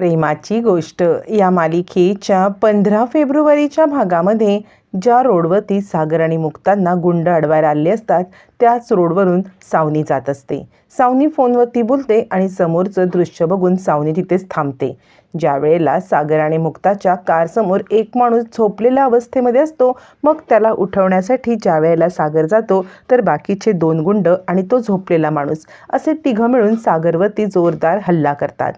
प्रेमाची गोष्ट. या मालिकेच्या पंधरा फेब्रुवारीच्या भागामध्ये ज्या रोडवरती सागर आणि मुक्तांना गुंड अडवायला आले असतात त्याच रोडवरून सावनी जात असते. सावनी फोनवरती बोलते आणि समोरचं दृश्य बघून सावनी तिथेच थांबते. ज्या वेळेला सागर आणि मुक्ताच्या कारसमोर एक माणूस झोपलेल्या अवस्थेमध्ये असतो मग त्याला उठवण्यासाठी ज्या वेळेला सागर जातो तर बाकीचे दोन गुंड आणि तो झोपलेला माणूस असे तिघं मिळून सागरवरती जोरदार हल्ला करतात.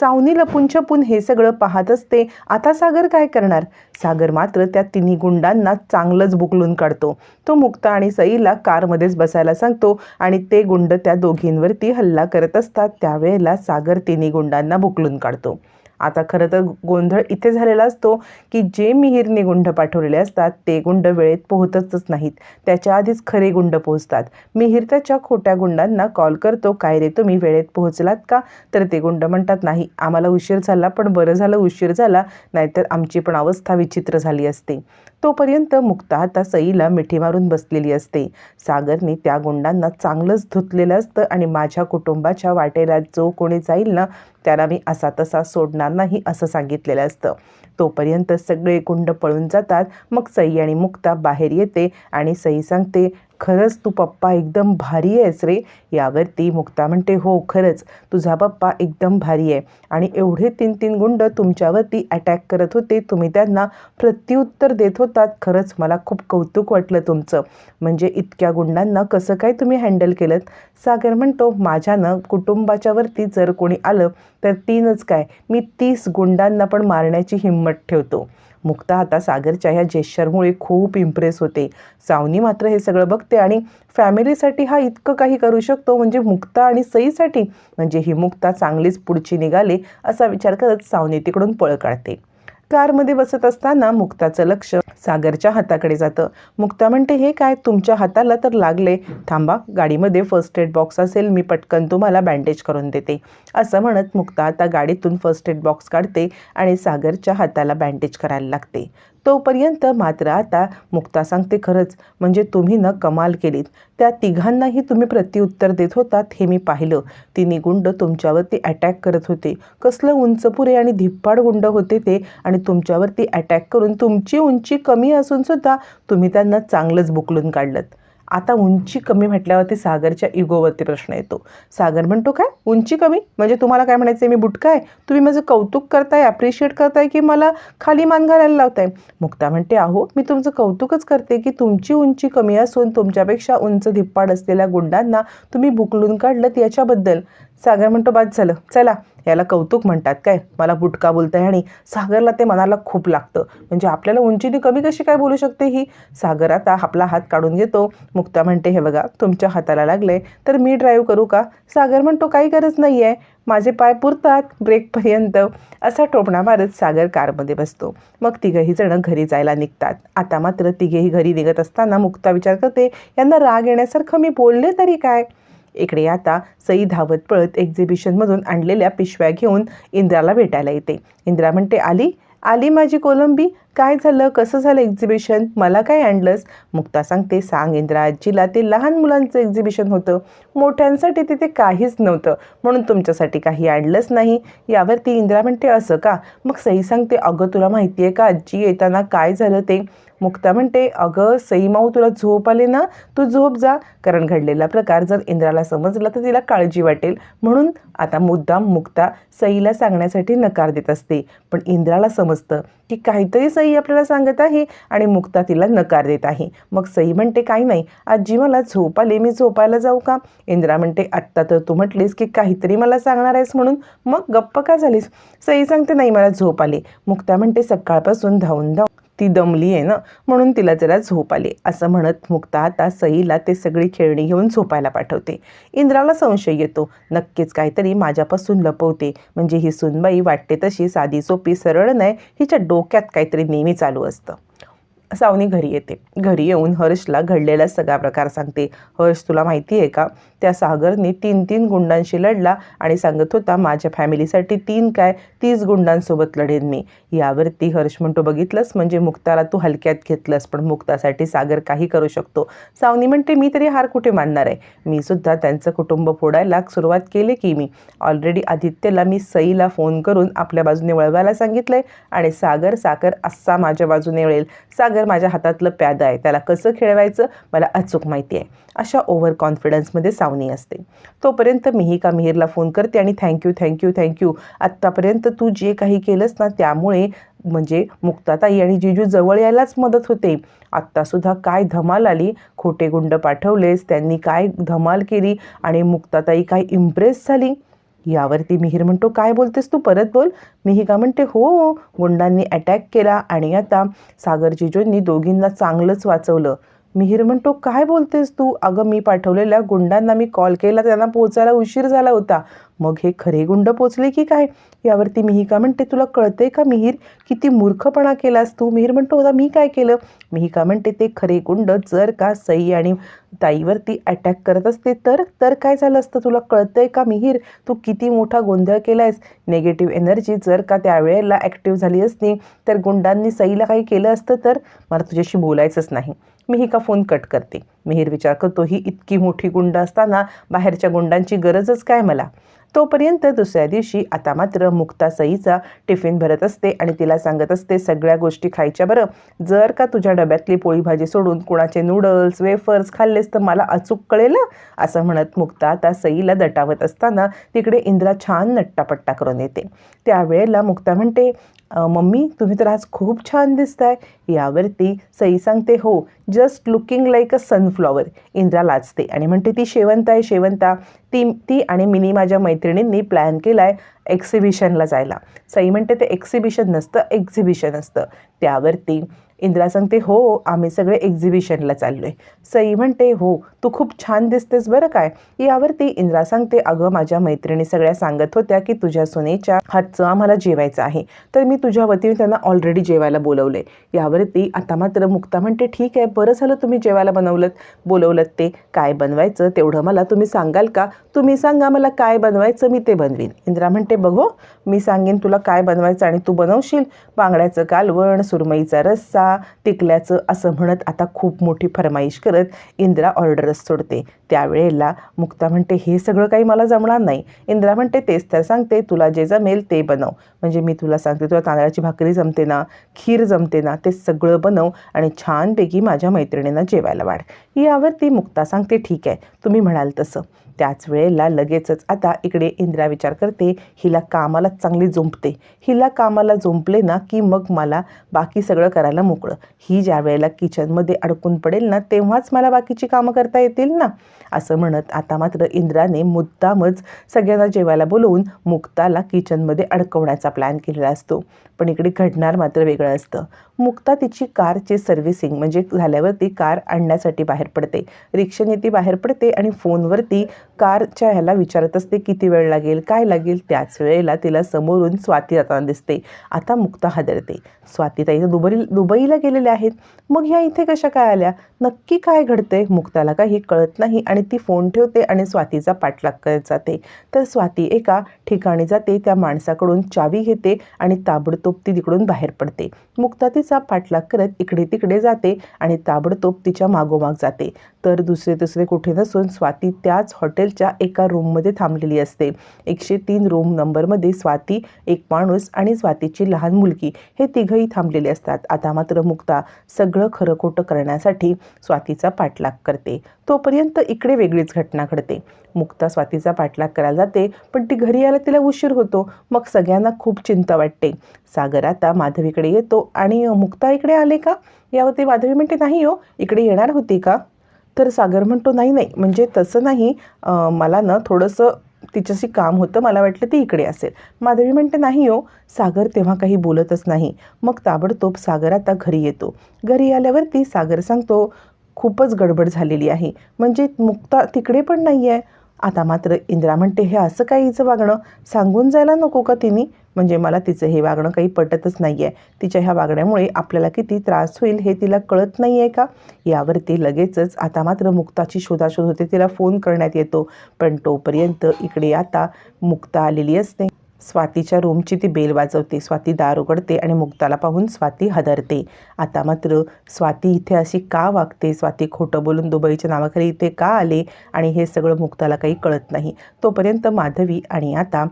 सावनी लपून छपून हे सगळं पाहत असते आता सागर काय करणार? सागर मात्र त्या तिन्ही गुंडांना चांगलंच बुकलून काढतो. तो मुक्ता आणि सईला कारमध्येच बसायला सांगतो आणि ते गुंड त्या दोघींवरती हल्ला करत असतात त्यावेळेला सागर तिन्ही गुंडांना बुकलून काढतो. आता खरं तर गोंधळ इथे झालेला असतो की जे मिहिरने गुंड पाठवलेले असतात ते गुंड वेळेत पोहोचतच नाहीत. त्याच्या आधीच खरे गुंड पोहोचतात. मिहीर त्याच्या खोट्या गुंडांना कॉल करतो काय रे तुम्ही वेळेत पोहोचलात का? तर ते गुंड म्हणतात नाही आम्हाला उशीर झाला पण बरं झालं उशीर झाला नाहीतर आमची पण अवस्था विचित्र झाली असते. तोपर्यंत मुक्ता आता सईला मिठी मारून बसलेली असते. सागरने त्या गुंडांना चांगलंच धुतलेलं असतं आणि माझ्या कुटुंबाच्या वाटेला जो कोणी जाईल ना त्याला मी असा तसा सोडणार नाही असं सांगितलेलं असतं. तोपर्यंत सगळे गुंड पळून जातात. मग सई आणि मुक्ता बाहेर येते आणि सई सांगते खरंच तू पप्पा एकदम भारी आहेस रे. यावरती मुक्ता म्हणते हो खरंच. तुझा पप्पा एकदम भारी आहे. आणि एवढे तीन तीन गुंड तुमच्यावरती अटॅक करत होते. तुम्ही त्यांना प्रत्युत्तर देत होतात. खरंच मला खूप कौतुक वाटलं तुमचं. म्हणजे इतक्या गुंडांना कसं काय तुम्ही हँडल केलं सागर म्हणतो माझ्यानं कुटुंबाच्यावरती जर कोणी आलं तर तीनच काय? मी तीस गुंडांना पण मारण्याची हिंमत ठेवतो. मुक्ता आता सागरच्या ह्या जेश्चरमुळे खूप इम्प्रेस होते. सावनी मात्र हे सगळं बघते आणि फॅमिलीसाठी हा इतकं काही करू शकतो म्हणजे मुक्ता आणि सईसाठी. म्हणजे ही मुक्ता चांगलीच पुढची निघाली असा विचार करत सावनी तिकडून पळ काढते. कारमध्ये बसत असताना मुक्ताचं लक्ष सागरच्या हाताकडे जातं. मुक्ता म्हणते हे काय? तुमच्या हाताला तर लागले. थांबा गाडीमध्ये फर्स्ट एड बॉक्स असेल मी पटकन तुम्हाला बँडेज करून देते. असं म्हणत मुक्ता आता गाडीतून फर्स्ट एड बॉक्स काढते आणि सागरच्या हाताला बँडेज करायला लागते. तोपर्यंत मात्र आता मुक्ता सांगते खरंच म्हणजे तुम्ही न कमाल केलीत. त्या तिघांनाही तुम्ही प्रत्युत्तर देत होतात हे मी पाहिलं. तिन्ही गुंड तुमच्यावरती अटॅक करत होते. कसलं उंचपुरे आणि धिप्पाड गुंड होते ते आणि तुमच्यावरती अटॅक करून तुमची उंची कमी असूनसुद्धा तुम्ही त्यांना चांगलंच बुकलून काढलं आता उंची कमी म्हटल्यावरती सागरच्या इगोवरती प्रश्न येतो. सागर म्हणतो काय? उंची कमी? म्हणजे तुम्हाला काय म्हणायचं आहे मी बुटका आहे. तुम्ही माझं कौतुक करताय ॲप्रिशिएट करताय की मला खाली मान घालायला लावताय? मुक्ता म्हणते आहो मी तुमचं कौतुकच करते की तुमची उंची कमी असून तुमच्यापेक्षा उंच धिप्पाड असलेल्या गुंडांना तुम्ही बुकलून काढलं याच्याबद्दल. सागर म्हणतो बाद झालं. चला. याला कौतुक म्हणतात काय? मला बुटका बोलताय आणि सागरला ते मनाला खूप लागतं. म्हणजे आपल्याला उंचीने कमी कशी काय बोलू शकते ही? सागर आता आपला हात काढून घेतो. मुक्ता म्हणते हे बघा तुमच्या हाताला लागले तर मी ड्राईव्ह करू का? सागर म्हणतो काही गरज नाही आहे माझे पाय पुरतात ब्रेकपर्यंत. असा टोपणा मारत सागर कारमध्ये बसतो. मग तिघही जणं घरी जायला निघतात. आता मात्र तिघेही घरी निघत असताना मुक्ता विचार करते यांना राग येण्यासारखं मी बोलले तरी काय? इकडे आता सई धावत पळत एक्झिबिशनमधून आणलेल्या पिशव्या घेऊन इंद्राला भेटायला येते. इंद्रा म्हणते आली? आली माझी कोलंबी? काय झालं? कसं झालं एक्झिबिशन मला काय आणलंस? मुक्ता सांगते सांग इंद्रा आजीला ते लहान मुलांचं एक्झिबिशन होतं. मोठ्यांसाठी तिथे काहीच नव्हतं. म्हणून तुमच्यासाठी काही आणलंच नाही. यावरती इंद्रा म्हणते असं का? मग सई सांगते अगं तुला माहिती आहे का आजी येताना काय झालं ते? मुक्ता म्हणते अगं सई माऊ तुला झोप आले ना? तू झोप जा. कारण घडलेला प्रकार जर इंद्राला समजला तर तिला काळजी वाटेल. म्हणून आता मुद्दाम मुक्ता सईला सांगण्यासाठी नकार देत असते. पण इंद्राला समजतं की काहीतरी सई आपल्याला सांगत आहे आणि मुक्ता तिला नकार देत आहे. मग सई म्हणते काही नाही आजी मला झोप आले मी झोपायला जाऊ का? इंद्रा म्हणते आत्ता तर तू म्हटलीस की काहीतरी मला सांगणार आहेस म्हणून. मग गप्प का झालीस? सई सांगते नाही मला झोप आले. मुक्ता म्हणते सकाळपासून धावून धाव. ती दमली आहे ना म्हणून तिला जरा झोप आली. असं म्हणत मुक्ता आता सईला ते सगळी खेळणी घेऊन झोपायला पाठवते. इंद्राला संशय येतो. नक्कीच काहीतरी माझ्यापासून लपवते. म्हणजे ही सुनबाई वाटते तशी साधी सोपी सरळ नाही. हिच्या डोक्यात काहीतरी नेहमी चालू असतं. सावनी घरी येते. घरी येऊन हर्षला घडलेला सगळा प्रकार सांगते. हर्ष तुला माहिती आहे का? त्या सागरने तीन तीन गुंडांशी लढला आणि सांगत होता माझ्या फॅमिलीसाठी तीन काय तीस गुंडांसोबत लढेन मी. यावरती हर्ष म्हणतो बघितलंस म्हणजे मुक्ताला तू हलक्यात घेतलंस पण मुक्तासाठी सागर काही करू शकतो. सावनी म्हणते मी तरी हार कुठे मानणार आहे? मी सुद्धा त्यांचं कुटुंब फोडायला सुरुवात केली की मी. ऑलरेडी आदित्यला मी सईला फोन करून आपल्या बाजूने वळवायला सांगितलंय आणि सागर साखर असा माझ्या बाजूने वळेल. सागर माझ्या हातातलं प्यादं आहे त्याला कसं खेळवायचं मला अचूक माहिती आहे. अशा ओव्हर कॉन्फिडन्समध्ये सावनी असते. तोपर्यंत मिहिका मिहीरला फोन करते आणि थँक्यू थँक्यू थँक्यू आत्तापर्यंत तू जे काही केलंस ना त्यामुळे म्हणजे मुक्ताताई आणि जिजू जवळ यायलाच मदत होते. आत्तासुद्धा काय धमाल आली? खोटे गुंड पाठवलेस त्यांनी काय धमाल केली आणि मुक्ताताई काय इम्प्रेस झाली? यावरती मिहीर म्हणतो काय बोलतेस तू? परत बोल. मिहिका म्हणते हो गुंडांनी अटॅक केला आणि आता सागर जिजूंनी दोघींना चांगलंच वाचवलं. मिहीर म्हणतो काय बोलतेस तू? अगं मी पाठवलेल्या गुंडांना मी कॉल केला त्यांना पोचायला उशीर झाला होता. मग हे खरे गुंड पोचले की काय? यावरती मिहिका म्हणते तुला कळते का मिहीर? किती मूर्खपणा केलास तू? मिहीर म्हणतो होता मी काय केलं? मिहिका म्हणते ते खरे गुंड जर का सई आणि ताईवरती अटॅक करत असते तर तर काय झालं असतं? तुला कळतंय का मिहीर? तू किती मोठा गोंधळ केलायस? निगेटिव्ह एनर्जी जर का त्यावेळेला ॲक्टिव्ह झाली असती तर गुंडांनी सईला काही केलं असतं तर? मला तुझ्याशी बोलायचंच नाही. मी ही का फोन कट करते? मिहीर विचार करतो ही इतकी मोठी गुंड असताना बाहेरच्या गुंडांची गरजच काय मला? तोपर्यंत दुसऱ्या दिवशी आता मात्र मुक्ता सईचा टिफिन भरत असते आणि तिला सांगत असते सगळ्या गोष्टी खायच्या बरं. जर का तुझ्या डब्यातली पोळी भाजी सोडून कुणाचे नूडल्स वेफर्स खाल्लेस तर मला अचूक कळेल असं म्हणत मुक्ता आता सईला दटावत असताना तिकडे इंद्रा छान नट्टापट्टा करून येते. त्यावेळेला मुक्ता म्हणते मम्मी तुम्ही तर आज खूप छान दिसताय. यावरती सई सांगते हो just looking like a sunflower Indra लाचते आणि म्हणते ती शेवंत आहे शेवंता. ती ती आणि मिनी माझ्या मैत्रिणींनी प्लॅन केला आहे एक्झिबिशनला जायला. सई म्हणते ते एक्झिबिशन नसतं एक्झिबिशन असतं. त्यावरती इंद्रा सांगते हो आम्ही सगळे एक्झिबिशनला चाललो आहे सई म्हणते हो तू खूप छान दिसतेस बरं काय. यावरती इंद्रा सांगते अगं माझ्या मैत्रिणी सगळ्या सांगत होत्या की तुझ्या सुनेच्या हातचं आम्हाला जेवायचं आहे. तर मी तुझ्या वतीने त्यांना ऑलरेडी जेवायला बोलवले यावरती आता मात्र मुक्ता म्हणते ठीक आहे बरं झालं तुम्ही जेवायला बनवलं बोलवलं ते काय बनवायचं? तेवढं मला तुम्ही सांगाल का? तुम्ही सांगा मला काय बनवायचं मी ते बनवीन. इंद्रा म्हणते बघो मी सांगेन तुला काय बनवायचं आणि तू बनवशील. बांगड्याचं कालवण सुरमईचा रस्सा टिकल्याचं असं म्हणत आता खूप मोठी फरमाईश करत इंद्रा ऑर्डरच सोडते. त्यावेळेला मुक्ता म्हणते हे सगळं काही मला जमणार नाही. इंद्रा म्हणते तेच तर सांगते तुला जे जमेल ते बनव. म्हणजे मी तुला सांगते तुला तांदळाची भाकरी जमते ना खीर जमते ना ते सगळं बनव आणि छानपैकी माझ्या मैत्रिणींना जेवायला वाढ. यावर मुक्ता सांगते ठीक आहे तुम्ही म्हणाल तसं. त्याच वेळेला लगेचच आता इकडे इंद्रा विचार करते हिला कामाला चांगली झोंपते. हिला कामाला झोंपले ना की मग मला बाकी सगळं करायला मोकळं ही ज्या वेळेला किचनमध्ये अडकून पडेल ना तेव्हाच मला बाकीची कामं करता येतील ना. असं म्हणत आता मात्र इंद्राने मुद्दामच सगळ्यांना जेवायला बोलवून मुक्ताला किचनमध्ये अडकवण्याचा प्लॅन केलेला असतो. पण इकडे घडणार मात्र वेगळं असतं. मुक्ता तिची कारचे सर्व्हिसिंग म्हणजे झाल्यावरती कार आणण्यासाठी बाहेर पडते. रिक्षाने ती बाहेर पडते आणि फोनवरती कारच्या ह्याला विचारत असते किती वेळ लागेल? काय लागेल? त्याच वेळेला तिला समोरून स्वाती जाताना दिसते. आता मुक्ता हादरते. स्वाती ताई दुबई दुबईला गेलेल्या आहेत. मग ह्या इथे कशा काय आल्या? नक्की काय घडते मुक्ताला काही कळत नाही आणि ती फोन ठेवते आणि स्वातीचा पाठलाग करत जाते. तर स्वाती एका ठिकाणी जाते त्या माणसाकडून चावी घेते आणि ताबडतोब ती तिकडून बाहेर पडते. मुक्ता ती तिचा पाठलाग करत इकडे तिकडे जाते आणि ताबडतोब तिच्या मागोमाग जाते. तर दुसरे दुसरे कुठे नसून स्वाती त्याच हॉटेलच्या एका रूममध्ये थांबलेली असते. एकशे तीन रूम नंबरमध्ये स्वाती एक माणूस आणि स्वातीची लहान मुलगी हे तिघंही थांबलेले असतात. आता मात्र मुक्ता सगळं खरं खोटं करण्यासाठी स्वातीचा पाठलाग करते. तोपर्यंत इकडे वेगळीच घटना घडते. मुक्ता स्वातीचा पाठलाग करायला जाते पण ती घरी यायला तिला उशीर होतो. मग सगळ्यांना खूप चिंता वाटते. सागर आता माधवीकडे येतो आणि मुक्ता इकडे आले का? यावरती माधवी म्हणते नाही हो. इकडे येणार होती का? तर सागर म्हणतो नाही नाही. म्हणजे तसं नाही. मला ना थोडंसं तिच्याशी काम होतं. मला वाटलं ती इकडे असेल. माधवी म्हणते नाही हो. सागर तेव्हा काही बोलतच नाही. मग ताबडतोब सागर आता घरी येतो. घरी आल्यावरती सागर सांगतो खूपच गडबड झालेली आहे. म्हणजे मुक्ता तिकडे पण नाही आहे आता मात्र इंद्रा म्हणते हे असं काही हिचं वागणं सांगून जायला नको का तिने? म्हणजे मला तिचं हे वागणं काही पटतच नाही आहे तिच्या ह्या वागण्यामुळे आपल्याला किती त्रास होईल हे तिला कळत नाही आहे का यावरती लगेचच आता मात्र मुक्ताची शोधाशोध होते तिला फोन करण्यात येतो. पण तोपर्यंत इकडे आता मुक्ता आलेली असते. स्वातीच्या रूमची ती बेल वाजवते स्वाती दार उघडते आणि मुक्ताला पाहून स्वाती हादरते. आता मात्र स्वाती इथे अशी का वागते? स्वाती खोटं बोलून दुबईच्या नावाखाली इथे का आले? आणि हे सगळं मुक्ताला काही कळत नाही. तोपर्यंत माधवी आणि आता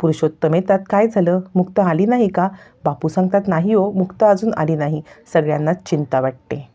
पुरुषोत्तम येतात. काय झालं? मुक्ता आली नाही का? बापू सांगतात नाही हो मुक्ता अजून आली नाही. सगळ्यांनाच चिंता वाटते.